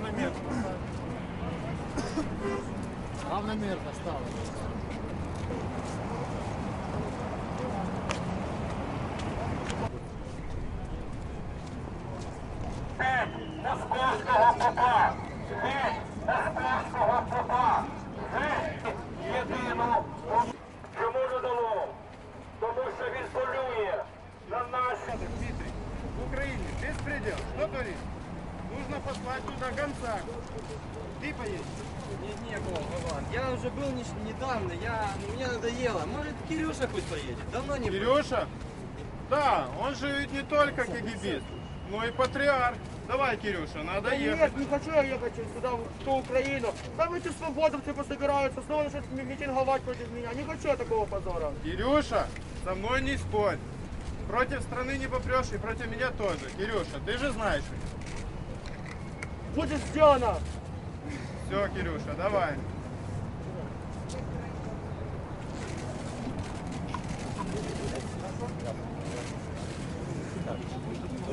равномерно. Равномерно стало. Московського попа! Від московського попа! Від єдину пошла туда конца Ты поедешь? нет не было, Вован. Я уже был не, недавно, я, мне надоело. Может, Кирюша пусть поедет? Давно не Кирюша? Был. Да, он же ведь не только кегибист, но и патриарх. Давай, Кирюша, надо да ехать. Нет, не хочу я ехать сюда, в ту Украину. Там эти свободовцы пособираются, снова начнут митинговать против меня. Не хочу я такого позора. Кирюша, со мной не спорь. Против страны не попрешь и против меня тоже. Кирюша, ты же знаешь меня. Будет сделано. Все, Кирюша, давай.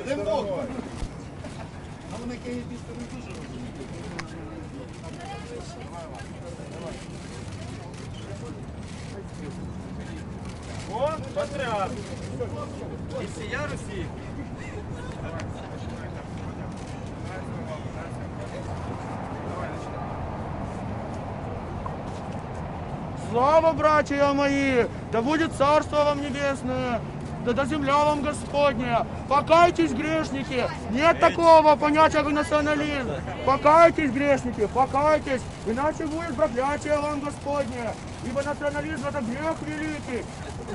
Дорогой. О, патриарх. И сия Слава, братья мои! Да будет царство вам небесное! Да да земля вам Господня! Покайтесь, грешники! Нет такого понятия, как национализм! Покайтесь, грешники, покайтесь! Иначе будет проклятие вам Господне! Ибо национализм это грех великий!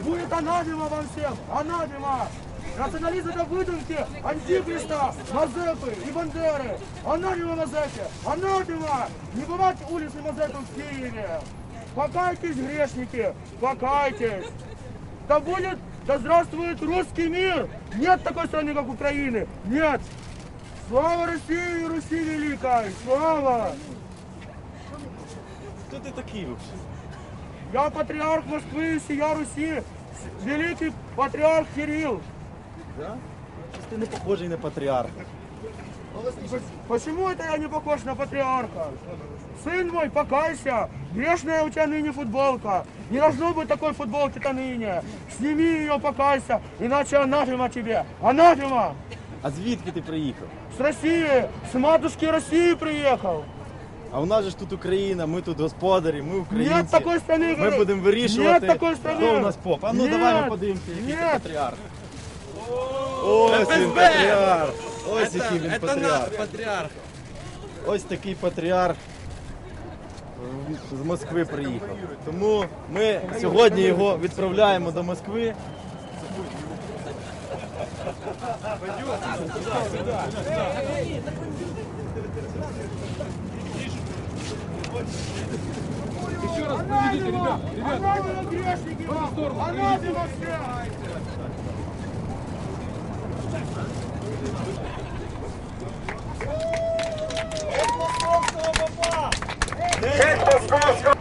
Будет анафема вам всем! Анафема! Национализм это выдумки антихриста, Мазепы и Бандеры! Анафема Мазепе! Анафема! Не бывать улицы Мазепы в Киеве! Покайтесь, грешники, покайтесь. Да будет, да здравствует русский мир. Нет такой страны, как Украины. Нет. Слава России Руси великой. Слава. Хто ти такий вообще? Я патриарх Москвы сия Руси. Великий патриарх Кирилл. Да? Ти не похожий на патріарха. Почему это я не похож на патриарха? Сын мой, покайся. Грешная у тебя ныне футболка. Не должно быть такой футболки-то ныне. Сними ее, покайся. Иначе анафема тебе. Анафема. А звідки ти приїхав? С России, с матушки России приехал. А у нас же ж тут Україна, ми тут господарі, ми українці. Нет такой страны, Ми говорю. будемо вирішувати, Нет такой страны. хто у нас поп. А ну Нет. давай ми подивимося, який ти Нет. патріарх. Ось він ФСБ. патріарх. Ось який він патріарх. патріарх. Ось такий патріарх з Москви приїхав. Тому ми сьогодні його відправляємо до Москви. Еще раз приведите, ребят, ребят, в сторону. Анафема все! Перепрошую,